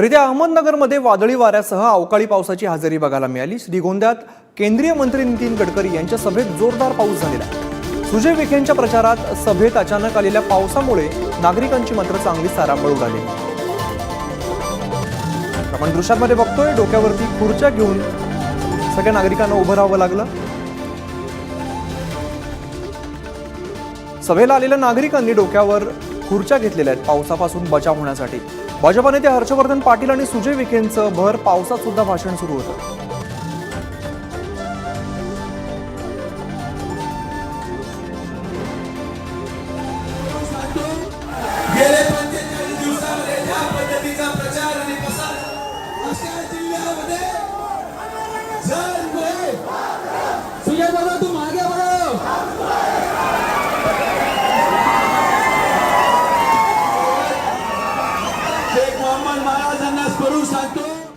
तर इथे अहमदनगरमध्ये वादळी वाऱ्यासह अवकाळी पावसाची हजेरी बघायला मिळाली. श्रीगोंद्यात केंद्रीय मंत्री नितीन गडकरी यांच्या सभेत जोरदार पाऊस झालेला आहे. सुजय विखेंच्या प्रचारात सभेत अचानक आलेल्या पावसामुळे नागरिकांची मात्र चांगली सारांबळ उडाली. आपण दृश्यांमध्ये बघतोय डोक्यावरती खुर्च्या घेऊन सगळ्या नागरिकांना उभं राहावं लागलं. सभेला आलेल्या नागरिकांनी डोक्यावर खुर्च्या घेतलेल्या आहेत पावसापासून बचाव होण्यासाठी. भाजपा नेते हर्षवर्धन पाटील आणि सुजय विखेंचं भर पावसात सुद्धा भाषण सुरू होतं. मोहम्मद महाराजांना स्मरून सांगतो.